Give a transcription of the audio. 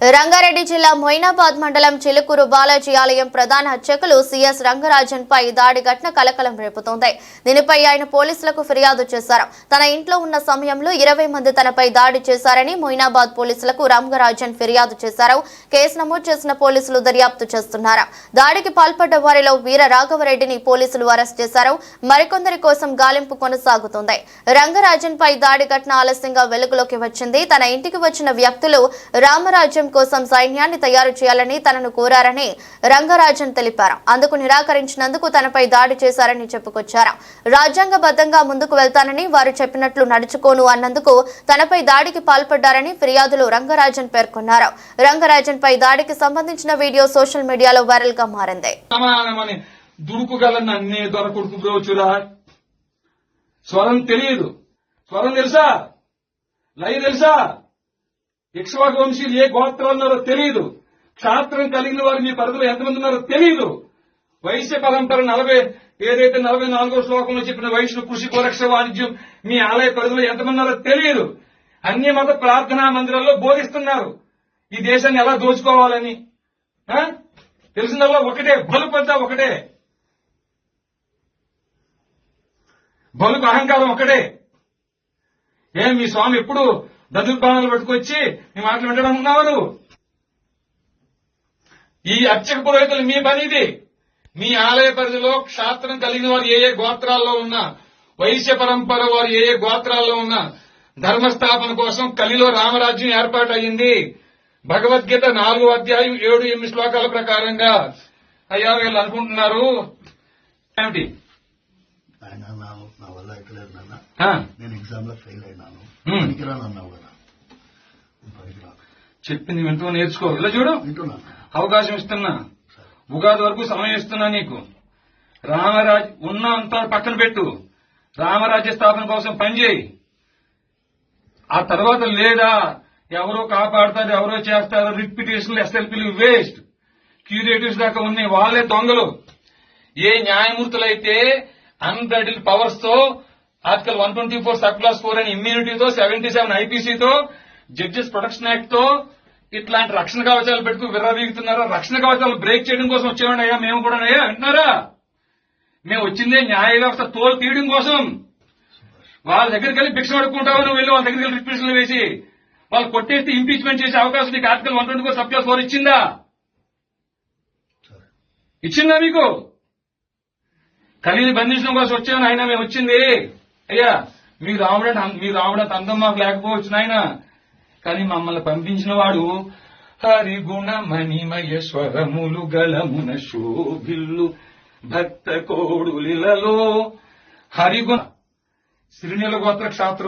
రంగారెడ్డి జిల్లా మొయినాబాద్ మండలం చిలుకూరు బాలాజీ ఆలయం ప్రధాన అర్చకులు సిఎస్ రంగరాజన్ పై దాడి ఘటన కలకలం రేపుతోంది. దీనిపై ఆయన పోలీసులకు ఫిర్యాదు చేశారు. తన ఇంట్లో ఉన్న సమయంలో ఇరవై మంది తనపై దాడి చేశారని మొయినాబాద్ పోలీసులకు రంగరాజన్ ఫిర్యాదు చేశారు. కేసు నమోదు చేసిన పోలీసులు దర్యాప్తు చేస్తున్నారు. దాడికి పాల్పడ్డ వారిలో వీర రాఘవరెడ్డిని పోలీసులు అరెస్ట్ చేశారు. మరికొందరి కోసం గాలింపు కొనసాగుతోంది. రంగరాజన్ పై దాడి ఘటన ఆలస్యంగా వెలుగులోకి వచ్చింది. తన ఇంటికి వచ్చిన వ్యక్తులు రామరాజ్యం కోసం సైన్యాన్ని తయారు చేయాలని తనను కోరారని రంగరాజన్ తెలిపారు. అందుకు నిరాకరించినందుకు తనపై దాడి చేశారని చెప్పుకొచ్చారు. రాజ్యాంగబద్ధంగా ముందుకు వెళ్తానని వారు చెప్పినట్లు నడుచుకోను అన్నందుకు తనపై దాడికి పాల్పడ్డారని ఫిర్యాదులు రంగరాజన్ పేర్కొన్నారు. రంగరాజన్ పై దాడికి సంబంధించిన వీడియో సోషల్ మీడియాలో వైరల్గా మారింది దుడుకుగల నన్నే బ్రోచురా? స్వరం తెలియదు. స్వరం తెలుసా? లయ తెలుసా? ఇక్ష్వాకు వంశీలు ఏ గోత్రం ఉన్నారో తెలియదు క్షాత్రం కలిగిన వారు మీ పరిధిలో ఎంతమంది ఉన్నారో తెలియదు వైశ్య పరంపర నలభై ఏదైతే నలభై నాలుగో శ్లోకంలో చెప్పిన వైశ్య కృషి గోరక్ష వాణిజ్యం మీ ఆలయ పరిధిలో ఎంతమంది ఉన్నారో తెలియదు అన్ని మత ప్రార్థనా మందిరాల్లో బోధిస్తున్నారు. ఈ దేశాన్ని ఎలా దోచుకోవాలని? తెలిసిందల్లా ఒకటే బలుపంతా ఒకటే. బలుకు అహంకారం ఒకటే. ఏం మీ స్వామి ఎప్పుడు దదుర్బాణాలు పట్టుకొచ్చి మీ మాటలు వింటడం ఉన్నావారు? నువ్వు ఈ అర్చక పురోహితులు మీ పని ఇది మీ ఆలయ పరిధిలో క్షాత్రం కలిగిన వారు ఏ ఏ గోత్రాల్లో ఉన్నా వైశ్య పరంపర వారు ఏ ఏ గోత్రాల్లో ఉన్నా ధర్మస్థాపన కోసం కలిలో రామరాజ్యం ఏర్పాటు భగవద్గీత నాలుగు అధ్యాయం ఏడు ఎనిమిది శ్లోకాల ప్రకారంగా. అయ్యా వీళ్ళు అనుకుంటున్నారు. ఏమిటి? నా వల్ల ఎక్కలేదు నాన్న. ఆ, నేను ఎగ్జామ్లో ఫెయిల్ అయినాను. పనికిరాను అన్నావు కదా పనికిరా చెప్పింది వింటూ నేర్చుకో ఇలా చూడు. వింటున్నాను అవకాశం ఇస్తున్నా. ఉగాది వరకు సమయం ఇస్తున్నా నీకు. రామరాజ్ ఉన్న అంత పక్కన పెట్టు. రామరాజ్య స్థాపన కోసం పనిచేయి ఆ తర్వాత లేదా ఎవరో కాపాడతారు ఎవరో చేస్తారు రిట్ పిటిషన్లు ఎస్ఎల్పీలు వేస్ట్ క్యూరేటివ్స్ దాకా ఉన్నాయి. వాళ్ళే దొంగలు. ఏ న్యాయమూర్తులైతే unbridled పవర్స్తో article one twenty four sub clause four అని ఇమ్యూనిటీతో సెవెంటీ సెవెన్ ఐపీసీతో జడ్జెస్ ప్రొటెక్షన్ యాక్ట్తో ఇట్లాంటి రక్షణ కవచాలు పెట్టుకు విర్రవీగుతున్నారో? రక్షణ కవచాలు బ్రేక్ చేయడం కోసం వచ్చేవాడి అయ్యా? మేము కూడా అయ్యా? అంటున్నారా మేము వచ్చిందే న్యాయ వ్యవస్థ తోలు తీయడం కోసం. వాళ్ళ దగ్గరికి వెళ్ళి భిక్ష అడుక్కుంటావు నువ్వు వెళ్ళి వాళ్ళ దగ్గరికి వెళ్ళి రిప్రెషన్ వేసి? వాళ్ళు కొట్టేస్తే ఇంపీచ్మెంట్ చేసే అవకాశం నీకు article one twenty four sub clause four ఇచ్చిందా? ఇచ్చిందా మీకు? కలిని బంధించడం కోసం వచ్చాను ఆయన మేము వచ్చింది. అయ్యా మీ రావడం మీ రావడం అందం మాకు లేకపోవచ్చు నాయన. కానీ మమ్మల్ని పంపించిన వాడు హరిగుణ మణిమయ స్వరములు గలమున శోభిల్లు భక్త కోడులిలలో హరిగుణ. సిరినీల గోత్ర క్షాత్ర